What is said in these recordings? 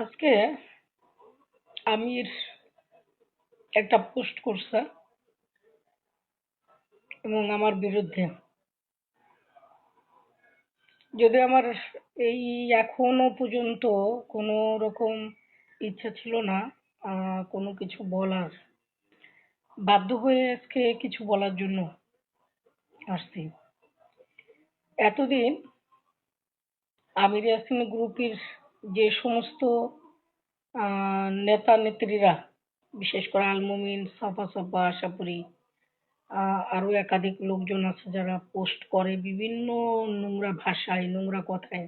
আজকে আমির একটা পোস্ট করছে এবং আমার বিরুদ্ধে। যদি আমার এই এখনও পর্যন্ত কোনো রকম ইচ্ছা ছিল না কোনো কিছু বলার, বাধ্য হয়ে আজকে কিছু বলার জন্য আসছি। এতদিন আমির ইয়াসিন গ্রুপের যে সমস্ত নেতা নেত্রীরা বিশেষ করে আলমুমিন সাফা সাফা আশাপুরি আহ, আরও একাধিক লোকজন আছে যারা পোস্ট করে বিভিন্ন নোংরা ভাষায় নোংরা কথায়।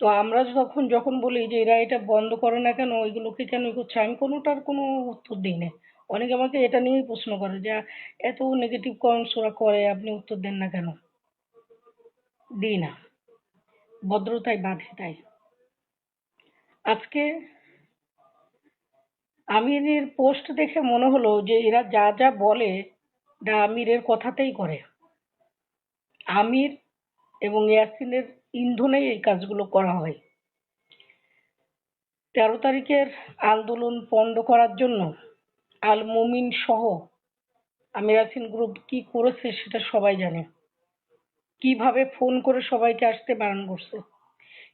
তো আমরা যখন যখন বলি যে এরা এটা বন্ধ করে না কেন ওইগুলোকে কেন করছে আমি কোনোটার কোনো উত্তর দিই না। অনেকে আমাকে এটা নিয়েই প্রশ্ন করে যে এত নেগেটিভ কমেন্টস ওরা করে আপনি উত্তর দেন না কেন? দিই না। ভদ্রতায় বাধে তাই। আজকে আমিরের পোস্ট দেখে মনে হলো যে এরা যা যা বলে এটা আমিরের কথাতেই করে। আমির এবং ইয়াসিনের ইন্ধনেই এই কাজগুলো করা হয়। তেরো তারিখের আন্দোলন পণ্ড করার জন্য আল মুমিন সহ আমির ইয়াসিন গ্রুপ কি করেছে সেটা সবাই জানে। কীভাবে ফোন করে সবাইকে আসতে বারণ করছে?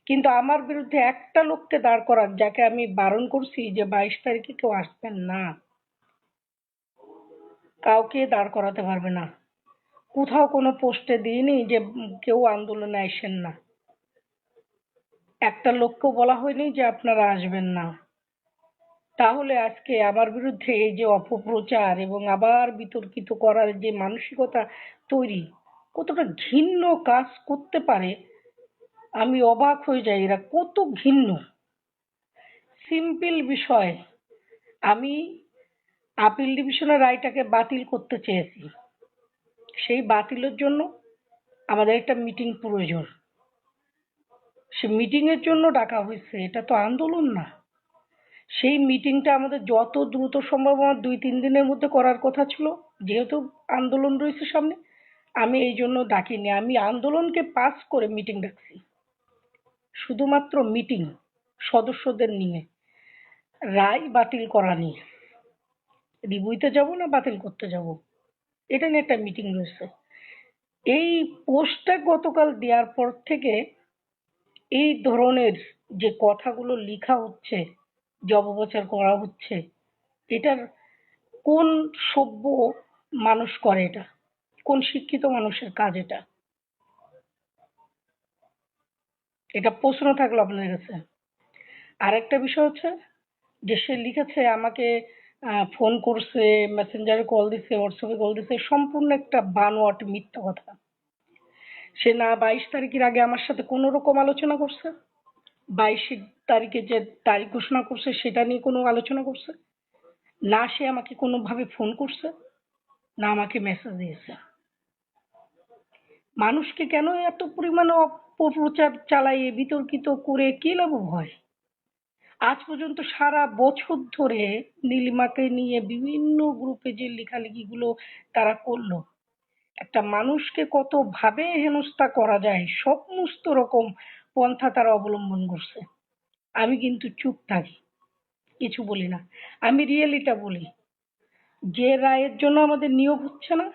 কিন্তু আমার বিরুদ্ধে একটা লোককে দাঁড় করার যাকে আমি বারণ করছি যে বাইশ তারিখে কেউ আসবেন না। কাউকে দাঁড় করাতে পারবে না। কোথাও কোনো পোস্টে দিইনি যে কেউ আন্দোলনে আসেন না। একটা লোককেও বলা হয়নি যে আপনারা আসবেন না। তাহলে আজকে আমার বিরুদ্ধে এই যে অপপ্রচার এবং আবার বিতর্কিত করার যে মানসিকতা তৈরি, কতটা ঘিন্ন কাজ করতে পারে আমি অবাক হয়ে যাই, এরা কত ঘিন্ন। সিম্পল বিষয়, আমি আপিল ডিভিশনের রায়টাকে বাতিল করতে চেয়েছি। সেই বাতিলের জন্য আমাদের একটা মিটিং প্রয়োজন। সে মিটিং এর জন্য ডাকা হয়েছে, এটা তো আন্দোলন না। সেই মিটিংটা আমাদের যত দ্রুত সম্ভব আমার দুই তিন দিনের মধ্যে করার কথা ছিল, যেহেতু আন্দোলন রয়েছে সামনে, আমি এই জন্য ডাকিনি। আমি আন্দোলনকে পাস করে মিটিং ডাকছি। শুধুমাত্র মিটিং সদস্যদের নিয়ে। রায় বাতিল করা নিয়ে। রিবুইতে যাব না বাতিল করতে যাব? এটা নিয়ে একটা মিটিং রয়েছে। এই পোস্টটা গতকাল দেওয়ার পর থেকে এই ধরনের যে কথাগুলো লেখা হচ্ছে যে অপপ্রচার করা হচ্ছে, এটার কোন সভ্য মানুষ করে এটা? কোন শিক্ষিত মানুষের কাজ এটা? এটা প্রশ্ন থাকল আপনাদের কাছে। আরেকটা বিষয় হচ্ছে যে সে লিখেছে আমাকে ফোন করছে মেসেঞ্জারে কল দিছে হোয়াটসঅ্যাপে কল দিছে সম্পূর্ণ একটা বানোয়াট মিথ্যা কথা। সে না বাইশ তারিখের আগে আমার সাথে কোনো রকম আলোচনা করছে? বাইশ তারিখে যে তারিখ ঘোষণা করছে, সেটা নিয়ে কোনো আলোচনা করছে? না সে আমাকে কোনোভাবে ফোন করছে? না আমাকে মেসেজ দিয়েছে? মানুষকে কেন এত পরিমাণে অপপ্রচার চালাইয়ে বিতর্কিত করে কি লাভ হয় আজ পর্যন্ত সারা বছর ধরে নীলিমাকে নিয়ে বিভিন্ন গ্রুপে যে লেখালেখিগুলো তারা করল, একটা মানুষকে কত ভাবে হেনস্থা করা যায় সমস্ত রকম পন্থা তারা অবলম্বন করছে। আমি কিন্তু চুপ থাকি, কিছু বলি না, আমি রিয়েলিটা বলি। যে রায়ের জন্য আমাদের নিয়োগ হচ্ছে না,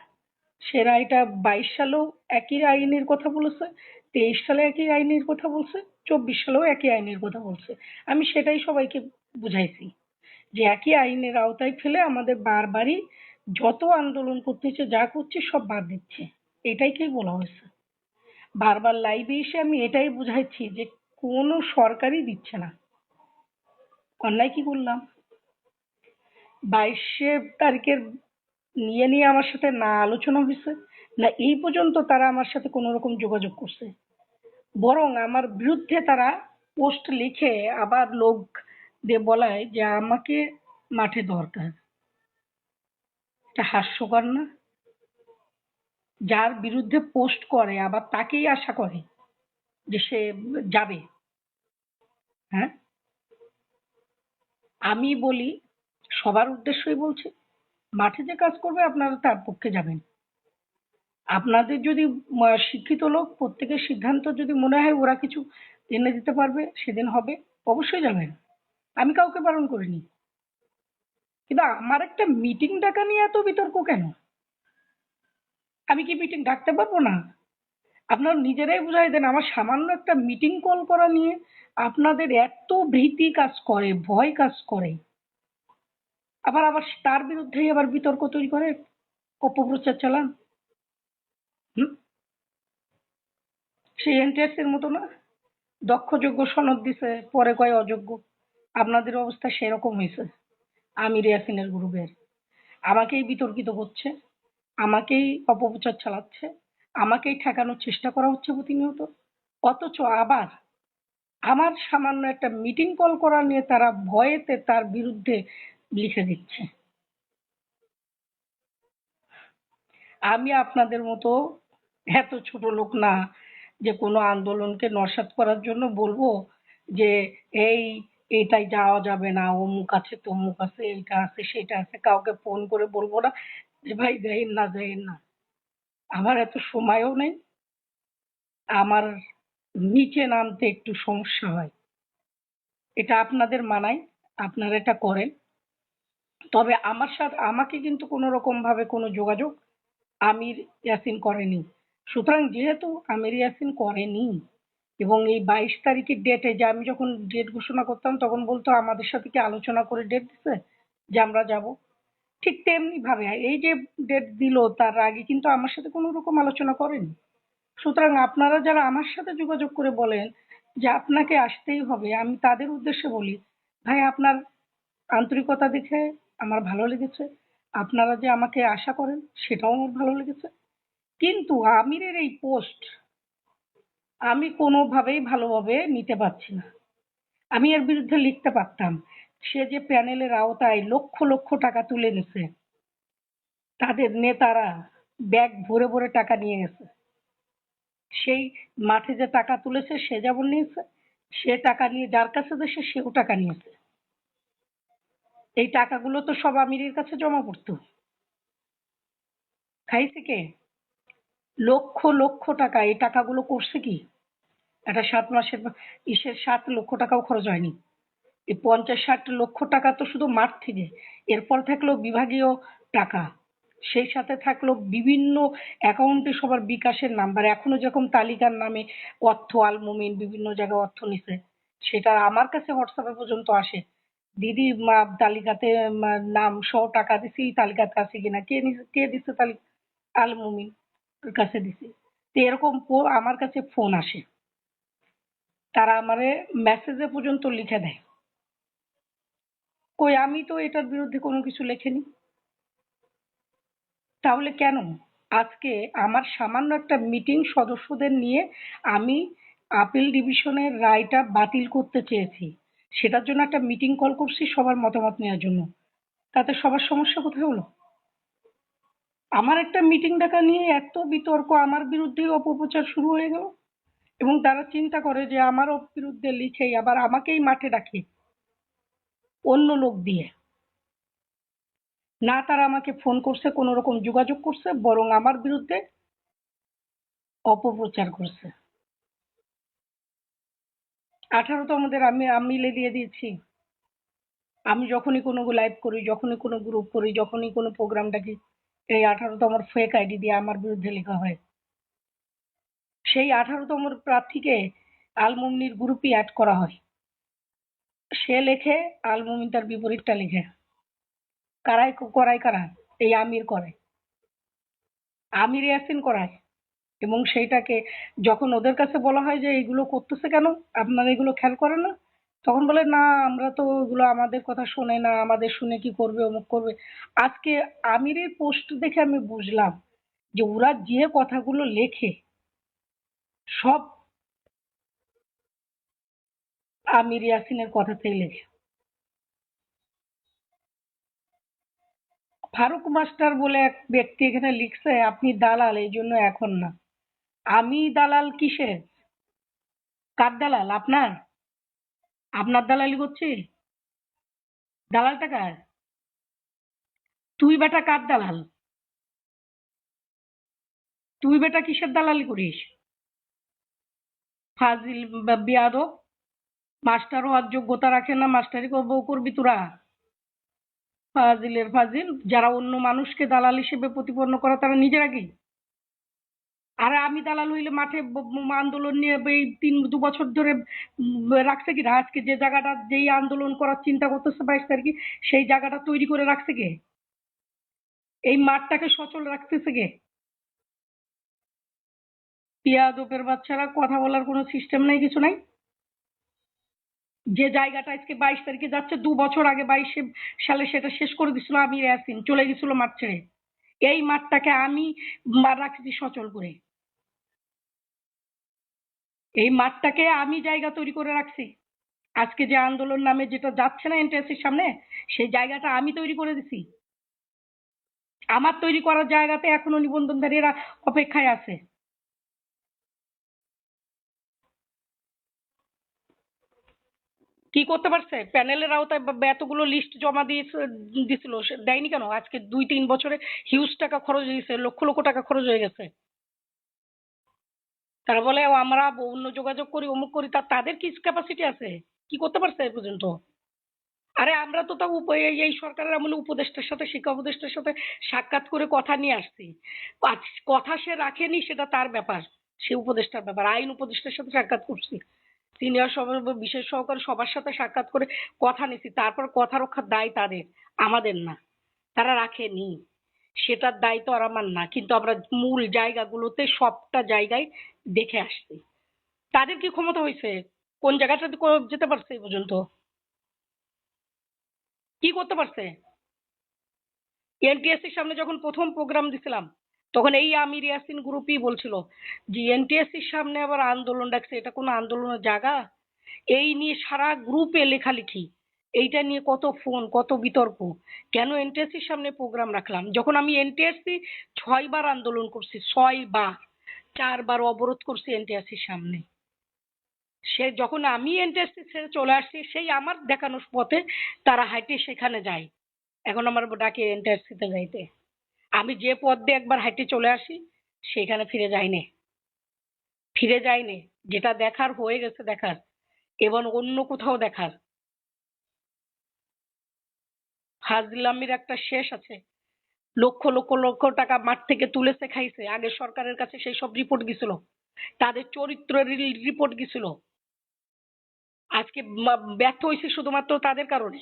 সে রায়টা বাইশ সালেও একই আইনের কথা বলেছে তেইশ সালে একই আইনের কথা বলছে, চব্বিশ সালেও একই আইনের কথা বলছে। আমি সেটাই সবাইকে বুঝাইছি যে একই আইনের আওতায় ফেলে আমাদের বারবারই যত আন্দোলন করতেছে, যা করছে, সব বাদ দিচ্ছে। এটাইকেই বলা হয়েছে? বারবার লাইভে এসে আমি এটাই বুঝাইছি যে কোনো সরকারই দিচ্ছে না। অন্যায় কি করলাম? বাইশে তারিখের নিয়ে নিয়ে আমার সাথে না আলোচনা হয়েছে। না, এই পর্যন্ত তারা আমার সাথে কোনো রকম যোগাযোগ করছে। বরং আমার বিরুদ্ধে তারা পোস্ট লিখে আবার লোক দিয়ে বলায় যে আমাকে মাঠে দরকার। এটা হাস্যকর না? যার বিরুদ্ধে পোস্ট করে আবার তাকেই আশা করে যে সে যাবে। হ্যাঁ? আমি বলি, সবার উদ্দেশ্যই বলছি, মাঠে যে কাজ করবে আপনারা তার পক্ষে যাবেন। আপনাদের যদি শিক্ষিত লোক, প্রত্যেকের সিদ্ধান্ত যদি মনে হয় ওরা কিছু এনে দিতে পারবে, সেদিন হবে, অবশ্যই যাবেন আমি কাউকে বারণ করিনি। কিন্তু আমার একটা মিটিং ডাকা নিয়ে এত বিতর্ক কেন? আমি কি মিটিং ডাকতে পারব না? আপনারা নিজেরাই বুঝাই দেন, আমার সামান্য একটা মিটিং কল করা নিয়ে আপনাদের এত ভীতি কাজ করে, ভয় কাজ করে। আবার আবার তার বিরুদ্ধেই আবার বিতর্ক তৈরি করে, অপপ্রচার চালান। সেই এনটিএস এর মতো না? দক্ষ যোগ্য সনদ দিছে, পরে কয় অযোগ্য আপনাদের অবস্থা সেরকম হয়েছে আমির ইয়াসিনের গ্রুপের। আমাকেই বিতর্কিত করছে, আমাকেই অপপ্রচার চালাচ্ছে, আমাকেই ঠেকানোর চেষ্টা করা হচ্ছে প্রতিনিয়ত। অথচ আবার আমার সামান্য একটা মিটিং কল করা নিয়ে তারা ভয়েতে তার বিরুদ্ধে লিখে দিচ্ছে। আমি আপনাদের মতো এত ছোট লোক না যে কোনো আন্দোলনকে নস্যাৎ করার জন্য বলব যে এই, এটাই যাওয়া যাবে না, অমুক আছে, তমুক আছে, এইটা আছে, সেটা আছে, কাউকে ফোন করে বলব না যে ভাই যাইন না যাইন না। আমার এত সময়ও নেই, আমার নিচে নামতে একটু সমস্যা হয়। এটা আপনাদের মানায়, আপনারা এটা করেন। তবে আমার সাথে, আমাকে কিন্তু কোনো রকম ভাবে কোনো যোগাযোগ আমির ইয়াসিন করেনি। সুতরাং যেহেতু আমির ইয়াসিন করেনি এবং এই বাইশ তারিখের ডেটে যে আমি যখন ডেট ঘোষণা করতাম, তখন বলতো আমাদের সাথে কি আলোচনা করে ডেট দিছে যে আমরা যাব? ঠিক তেমনি ভাবে, এই যে ডেট দিল, তার আগে কিন্তু আমার সাথে কোনো রকম আলোচনা করেনি। সুতরাং আপনারা যারা আমার সাথে যোগাযোগ করে বলেন যে আপনাকে আসতেই হবে, আমি তাদের উদ্দেশ্যে বলি, ভাই, আপনার আন্তরিকতা দেখে আমার ভালো লেগেছে। আপনারা যে আমাকে আশা করেন, সেটাও আমার ভালো লেগেছে। কিন্তু আমিরের এই পোস্ট আমি কোনোভাবেই ভালোভাবে নিতে পারছি না। আমি এর বিরুদ্ধে লিখতে পারতাম। সে যে প্যানেলের আওতায় লক্ষ লক্ষ টাকা তুলে নিছে, তাদের নেতারা ব্যাগ ভরে ভরে টাকা নিয়ে গেছে। সেই মাঠে যে টাকা তুলেছে, সে যেমন নিয়েছে, সে টাকা নিয়ে যার কাছে দেশে, সেও টাকা নিয়েছে। এই টাকাগুলো তো সব আমিরের কাছে জমা পড়তো। খাইছে কে? লক্ষ লক্ষ টাকা, এই টাকাগুলো করছে কি? একটা সাত মাসের ইসের সাত লক্ষ টাকাও খরচ হয়নি। এই পঞ্চাশ, ষাট লক্ষ টাকা তো শুধু মাঠ থেকে। এরপর থাকল বিভাগীয় টাকা। সেই সাথে থাকল বিভিন্ন অ্যাকাউন্টে সবার বিকাশের নাম্বার। এখনও যেরকম তালিকার নামে অর্থ আলমুমিন বিভিন্ন জায়গায় অর্থ নিছে, সেটা আমার কাছে হোয়াটসঅ্যাপে পর্যন্ত আসে। দিদি মা তালিকাতে নাম সহ টাকা দিছি, এই তালিকাতে আছে কিনা? কে কে দিছে তালিকা আলমুমিন। কাছে দিছি। তো এরকম আমার কাছে ফোন আসে। তারা আমারে মেসেজে পর্যন্ত লিখে দেয়। কই, আমি তো এটার বিরুদ্ধে কোনো কিছু লেখিনি। তাহলে কেন? আজকে আমার সামান্য একটা মিটিং সদস্যদের নিয়ে আমি আপিল ডিভিশনের রায়টা বাতিল করতে চেয়েছি। সেটার জন্য একটা মিটিং কল করছি সবার মতামত নেওয়ার জন্য। তাতে সবার সমস্যা কোথায় হলো? আমার একটা মিটিং ডাকা নিয়ে এত বিতর্ক, আমার বিরুদ্ধেই অপপ্রচার শুরু হয়ে গেল। এবং তারা চিন্তা করে যে আমারও বিরুদ্ধে লিখেই আবার আমাকেই মাঠে ডাকে অন্য লোক দিয়ে। না তারা আমাকে ফোন করছে, কোনো রকম যোগাযোগ করছে, বরং আমার বিরুদ্ধে অপপ্রচার করছে। আঠারো তো আমাদের, আমি মিলে দিয়ে দিয়েছি। আমি যখনই কোনো লাইভ করি, যখনই কোনো গ্রুপ করি, যখনই কোনো প্রোগ্রাম ডাকি এই আঠারোতম ফেক আইডি দিয়ে আমার বিরুদ্ধে লেখা হয় সেই আঠারোতম প্রার্থীকে আলমুমনির গ্রুপে অ্যাড করা হয়। সে লেখে আলমুমিন তার বিপরীতটা লেখে। কারাই করায় কারা? এই আমির করে আমির ইয়াসিন করায়। এবং সেইটাকে যখন ওদের কাছে বলা হয় যে এগুলো করতেছে কেন? আপনারা এগুলো খেয়াল করেন না? তখন বলে, না, আমরা তো ওগুলো আমাদের কথা শোনে না, আমাদের শুনে কি করবে, অমুক করবে? আজকে আমিরের পোস্ট দেখে আমি বুঝলাম যে ওরা যে কথাগুলো লেখে, সব আমির ইয়াসিনের কথাতেই লেখে। ফারুক মাস্টার বলে এক ব্যক্তি এখানে লিখছে, আপনি দালাল, এই জন্য এখন না। আমি দালাল কিসের? কার দালাল, আপনার? আপনার দালালি করছি? দালালটা কার? তুই বেটা কার দালাল? তুই বেটা কিসের দালালি করিস? ফাজিল, বা বিয়াদব? মাস্টার হওয়ার যোগ্যতা রাখে না, মাস্টারি করব করবি তোরা? ফাজিলের ফাজিল, যারা অন্য মানুষকে দালাল হিসেবে প্রতিপন্ন করে, তারা নিজেরা কি? আর আমি দালাল হইলে মাঠে আন্দোলন নিয়ে এই তিন, দু বছর ধরে রাখছে কি আজকে যে জায়গাটা যেই আন্দোলন করার চিন্তা করতেছে বাইশ তারিখে, সেই জায়গাটা তৈরি করে রাখছে কে? এই মাঠটাকে সচল রাখতেছে কে? পিয়াদোপের বাচ্চারা কথা বলার কোনো সিস্টেম নাই, কিছু নাই? যে জায়গাটা আজকে বাইশ তারিখে যাচ্ছে, দু বছর আগে বাইশে সালে সেটা শেষ করে দিছিল, আমি চলে গেছিল মাঠ ছেড়ে। এই মাঠটাকে আমি রাখছি সচল করে। এই মাঠটাকে আমি জায়গা তৈরি করে রাখছি। আজকে যে আন্দোলন নামে যেটা যাচ্ছে না এনটিএসির সামনে, সেই জায়গাটা আমি তৈরি করে দিছি। আমার তৈরি করার জায়গাতে এখনও নিবন্ধনকারীরা অপেক্ষায় আছে। কি করতে পারছে? প্যানেলের আওতায় এতগুলো লিস্ট জমা দিয়ে দিছিল দেয়নি কেন? আজকে দুই তিন বছরে হিউজ টাকা খরচ হয়েছে, লক্ষ লক্ষ টাকা খরচ হয়ে গেছে। তারা বলে আমরা অন্য যোগাযোগ করি, অমুক করি, তা তাদের কি ক্যাপাসিটি আছে? কি করতে পারছে এ পর্যন্ত? আরে, আমরা তো তাও এই সরকারের আমলে উপদেষ্টার সাথে, শিক্ষা উপদেষ্টার সাথে সাক্ষাৎ করে কথা নিয়ে আসছি। কথা সে রাখেনি, সেটা তার ব্যাপার, সে উপদেষ্টার ব্যাপার, আইন উপদেষ্টার সাথে সাক্ষাৎ করছি। সিনিয়র সবার বিশেষ সহকারে সবার সাথে সাক্ষাৎ করে কথা নিছি, তারপর কথা রক্ষার দায় তাদের, আমাদের না, তারা রাখেনি। সেটার দায়িত্ব আর আমার না, কিন্তু আমরা মূল জায়গাগুলোতে সবটা জায়গায় দেখে আসছি। তাদের কি ক্ষমতা হয়েছে? কোন জায়গাটাতে যেতে পারছে এই পর্যন্ত? কি করতে পারছে? এনটিএসসির সামনে যখন প্রথম প্রোগ্রাম দিছিলাম, তখন এই আমির ইয়াসিন গ্রুপই বলছিল যে এনটিএসসির সামনে আবার আন্দোলন ডাকছে, এটা কোনো আন্দোলনের জায়গা? এই নিয়ে সারা গ্রুপে লেখালেখি। এইটা নিয়ে কত ফোন, কত বিতর্ক। কেন এনটিএসসির সামনে প্রোগ্রাম রাখলাম? যখন আমি এনটিএসসি ছয়বার আন্দোলন করছি, ছয়বার। চারবার অবরোধ করছি এনটিএসসির সামনে। সে যখন আমি এনটিএসসি ছেড়ে চলে আসছি, সেই আমার দেখানোর পথে তারা হাইটে সেখানে যায়। এখন আমার ডাকে এনটিএসসিতে যাইতে। আমি যে পথ দিয়ে একবার হাইটে চলে আসি, সেখানে ফিরে যাইনি। ফিরে যাইনি। যেটা দেখার হয়ে গেছে দেখার, এবং অন্য কোথাও দেখার। ফাজলামির একটা শেষ আছে। লক্ষ লক্ষ লক্ষ টাকা মাঠ থেকে তুলেছে, খাইছে। আগে সরকারের কাছে সেই সব রিপোর্ট গেছিল। তাদের চরিত্রের রিপোর্ট গেছিল। আজকে ব্যর্থ হয়েছে শুধুমাত্র তাদের কারণে।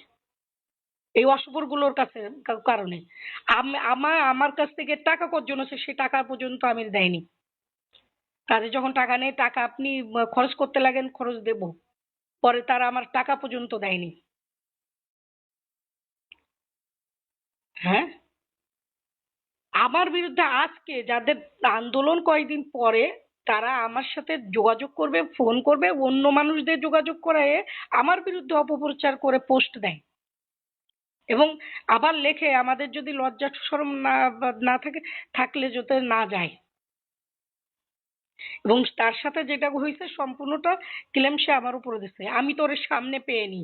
এই অশুভরগুলোর কাছে কারণে। আম- আমার আমার কাছ থেকে টাকা কর্জন হচ্ছে সে টাকা পর্যন্ত আমি দেয়নি। তাদের যখন টাকা নেই, টাকা আপনি খরচ করতে লাগেন, খরচ দেব। পরে তারা আমার টাকা পর্যন্ত দেয়নি। হ্যাঁ? আমার বিরুদ্ধে আজকে যাদের আন্দোলন কয়েকদিন পরে, তারা আমার সাথে যোগাযোগ করবে ফোন করবে, অন্য মানুষদের যোগাযোগ করে আমার বিরুদ্ধে অপপ্রচার করে পোস্ট দেয়। এবং আবার লেখে আমাদের যদি লজ্জা শরম না না থাকে, থাকলে যাতে না যায়। এবং তার সাথে যেটা হয়েছে, সম্পূর্ণটা ক্লেম সে আমার উপরে দিচ্ছে আমি তো তোর সামনে পেয়ে নি।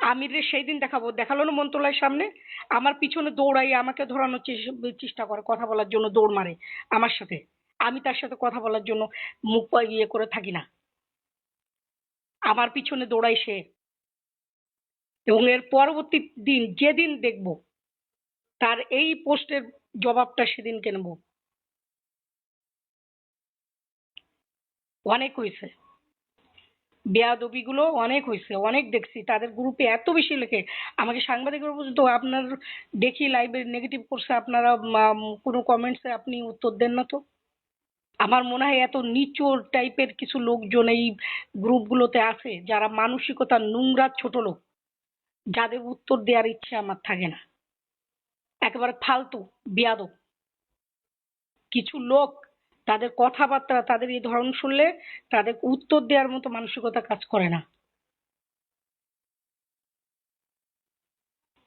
আমি রে সেই দিন দেখাবো। দেখাল না মন্ত্রণালয়ের সামনে? আমার পিছনে দৌড়াই আমাকে ধরানোর চেষ্টা করে, কথা বলার জন্য দৌড় মারে আমার সাথে। আমি তার সাথে কথা বলার জন্য মুখ ইয়ে করে থাকি না। আমার পিছনে দৌড়াই সে। এবং এর পরবর্তী দিন, যেদিন দেখব, তার এই পোস্টের জবাবটা সেদিনকে নেব। অনেক হয়েছে। বেয়াদবিগুলো অনেক হয়েছে অনেক দেখছি। তাদের গ্রুপে এত বেশি লেখে আমাকে সাংবাদিকরা পর্যন্ত আপনার দেখি লাইভে নেগেটিভ করছে, আপনারা কোনো কমেন্টসে আপনি উত্তর দেন না তো? আমার মনে হয় এত নিচু টাইপের কিছু লোকজন এই গ্রুপগুলোতে আছে, যারা মানসিকতা নোংরা ছোট লোক। যাদের উত্তর দেওয়ার ইচ্ছে আমার থাকে না। একেবারে ফালতু, বেয়াদব। কিছু লোক তাদের কথাবার্তা, তাদের এই ধরন শুনলে তাদের উত্তর দেওয়ার মতো মানসিকতা কাজ করে না।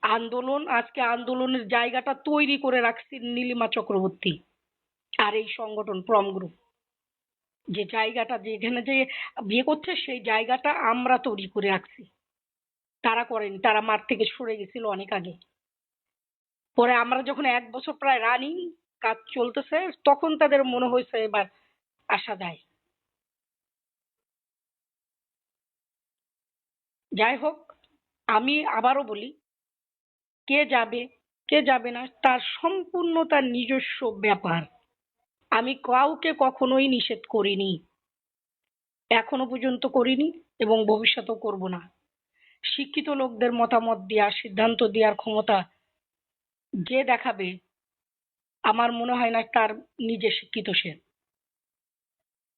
আন্দোলন, আজকে আন্দোলনের জায়গাটা তৈরি করে রাখছি নীলিমা চক্রবর্তী আর এই সংগঠন প্রম গ্রুপ যে জায়গাটা যেখানে যে বিয়ে করছে, সেই জায়গাটা আমরা তৈরি করে রাখছি। তারা করেনি, তারা মাঠ থেকে সরে গেছিল অনেক আগে। পরে আমরা যখন এক বছর প্রায় রানিং কাজ চলতেছে, তখন তাদের মনে হয়েছে এবার আসা যায় যাই হোক, আমি আবারও বলি, কে যাবে কে যাবে না, তার সম্পূর্ণ তার নিজস্ব ব্যাপার। আমি কাউকে কখনোই নিষেধ করিনি। এখনও পর্যন্ত করিনি এবং ভবিষ্যতেও করব না। শিক্ষিত লোকদের মতামত দেওয়ার সিদ্ধান্ত দেওয়ার ক্ষমতা যে দেখাবে আমার মনে হয় না তার নিজে শিক্ষিত সে।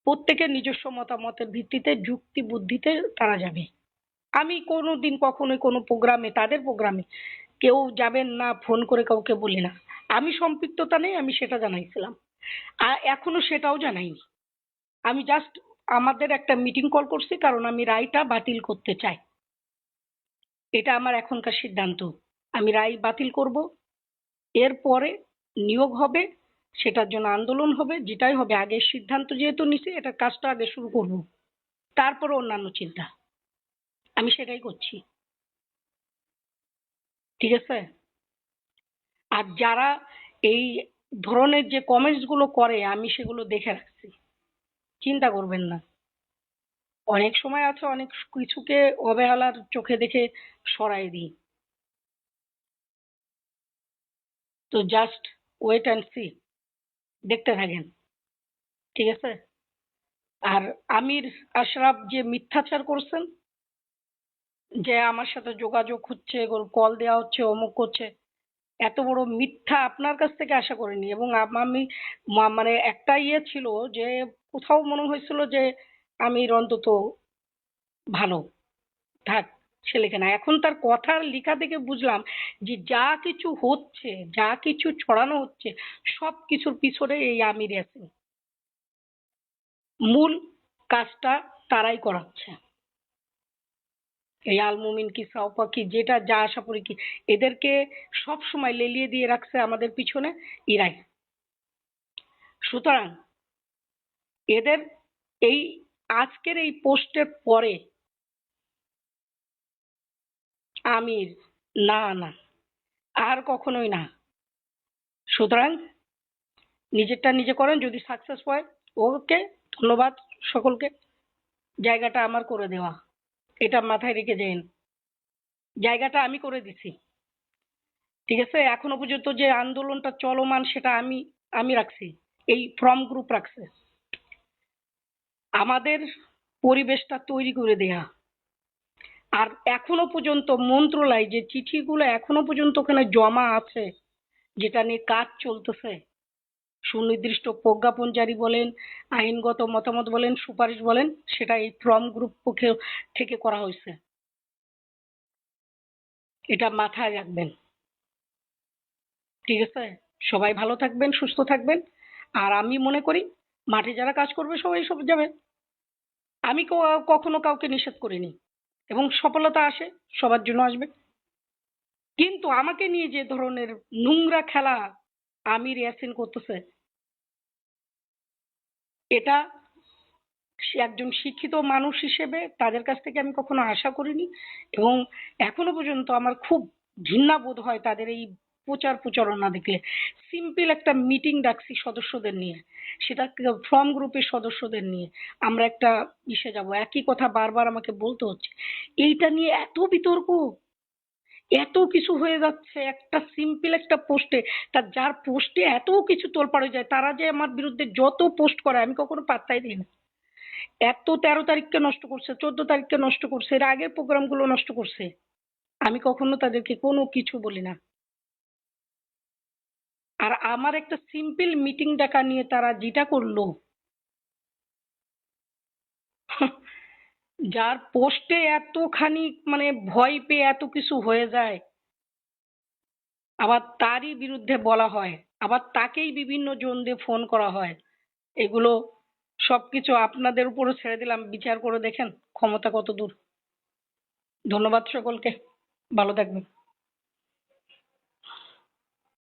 প্রত্যেকের নিজস্ব মতামতের ভিত্তিতে, যুক্তি, বুদ্ধিতে তারা যাবে। আমি কোনো দিন কখনোই কোনো প্রোগ্রামে, তাদের প্রোগ্রামে কেউ যাবেন না, ফোন করে কাউকে বলি না। আমি সম্পৃক্ততা নেই, আমি সেটা জানাইছিলাম। আর এখনও সেটাও জানাইনি। আমি জাস্ট আমাদের একটা মিটিং কল করছি, কারণ আমি রায়টা বাতিল করতে চাই। এটা আমার এখনকার সিদ্ধান্ত। আমি রায় বাতিল করব। এরপরে নিয়োগ হবে, সেটার জন্য আন্দোলন হবে, যেটাই হবে আগে সিদ্ধান্ত যেহেতু নিছি, এটা কাজটা আগে শুরু করব। তারপরে অন্যান্য চিন্তা। আমি সেটাই করছি। ঠিক আছে? আর যারা এই ধরনের যে কমেন্টসগুলো করে, আমি সেগুলো দেখে রাখছি। চিন্তা করবেন না। অনেক সময় আছে, অনেক কিছুকে অবহেলার চোখে দেখে সরাই দিই। তো জাস্ট ওয়েট অ্যান্ড সি দেখতে থাকেন। ঠিক আছে? আর আমির আশরাফ যে মিথ্যাচার করছেন, যে আমার সাথে যোগাযোগ হচ্ছে কল দেওয়া হচ্ছে, অমুক করছে, এত বড় মিথ্যা আপনার কাছ থেকে আশা করিনি। এবং আমি মানে একটা ইয়ে ছিল যে, কোথাও মনে হয়েছিল যে, আমির অন্তত ভালো। থাক। ছেলেকে না। এখন তার কথার লেখা থেকে বুঝলাম যে যা কিছু হচ্ছে, যা কিছু ছড়ানো হচ্ছে, সব কিছুর পিছনে এই আমির আছে মূল কাজটা তারাই করাচ্ছে। এই আলমুমিন কি সাউপা কি, যেটা, যা আশা করি কি, এদেরকে সব সময় লেলিয়ে দিয়ে রাখছে আমাদের পিছনে ইরাই। সুতরাং এদের এই আজকের এই পোস্টের পরে আমির। না না, আর কখনোই না। সুতরাং নিজেরটা নিজে করেন, যদি সাকসেস হয়, ওকে ধন্যবাদ সকলকে। জায়গাটা আমার করে দেওয়া। এটা মাথায় রেখে যেন জায়গাটা আমি করে দিছি। ঠিক আছে? এখনও পর্যন্ত যে আন্দোলনটা চলমান, সেটা আমি আমি রাখছি। এই ফ্রম গ্রুপ রাখছে। আমাদের পরিবেশটা তৈরি করে দেয়া। আর এখনও পর্যন্ত মন্ত্রণালয় যে চিঠিগুলো এখনও পর্যন্ত ওখানে জমা আছে, যেটা নিয়ে কাজ চলতেছে, সুনির্দিষ্ট প্রজ্ঞাপন জারি বলেন, আইনগত মতামত বলেন, সুপারিশ বলেন, সেটা এই ফ্রম গ্রুপ পক্ষে থেকে করা হয়েছে। এটা মাথায় রাখবেন। ঠিক আছে? সবাই ভালো থাকবেন, সুস্থ থাকবেন। আর আমি মনে করি, মাঠে যারা কাজ করবে, সবাই সব যাবে। আমি কখনো কাউকে নিষেধ করিনি। এবং সফলতা আসে, সবার জন্য আসবে। কিন্তু আমাকে নিয়ে যে ধরনের নোংরা খেলা আমির ইয়াসিন করতেছে, এটা একজন শিক্ষিত মানুষ হিসেবে তাদের কাছ থেকে আমি কখনো আশা করিনি এবং এখনও পর্যন্ত আমার খুব ঘৃণা বোধ হয় তাদের এই প্রচার প্রচারণা দেখলে। সিম্পল একটা মিটিং ডাকছি সদস্যদের নিয়ে। সেটা ফর্ম গ্রুপের সদস্যদের নিয়ে। আমরা একটা ইসে যাব। একই কথা বারবার আমাকে বলতে হচ্ছে। এইটা নিয়ে এত বিতর্ক। এত কিছু হয়ে যাচ্ছে। একটা সিম্পল একটা পোস্টে তার যার পোস্টে এত কিছু তোলপাড় হয়ে যায়, তারা যে আমার বিরুদ্ধে যত পোস্ট করে, আমি কখনো পাত্তাই দিই না। এত তেরো তারিখকে নষ্ট করছে, চোদ্দ তারিখকে নষ্ট করছে, এর আগের প্রোগ্রামগুলো নষ্ট করছে। আমি কখনো তাদেরকে কোনো কিছু বলি না। আর আমার একটা সিম্পল মিটিং ডাকা নিয়ে তারা যেটা করল। যার পোস্টে এতখানি মানে ভয় পেয়ে এত কিছু হয়ে যায়, আবার তারই বিরুদ্ধে বলা হয়, আবার তাকেই বিভিন্ন জন দিয়ে ফোন করা হয়। এগুলো সবকিছু আপনাদের উপরে ছেড়ে দিলাম, বিচার করে দেখেন ক্ষমতা কত দূর। ধন্যবাদ সকলকে, ভালো থাকবেন।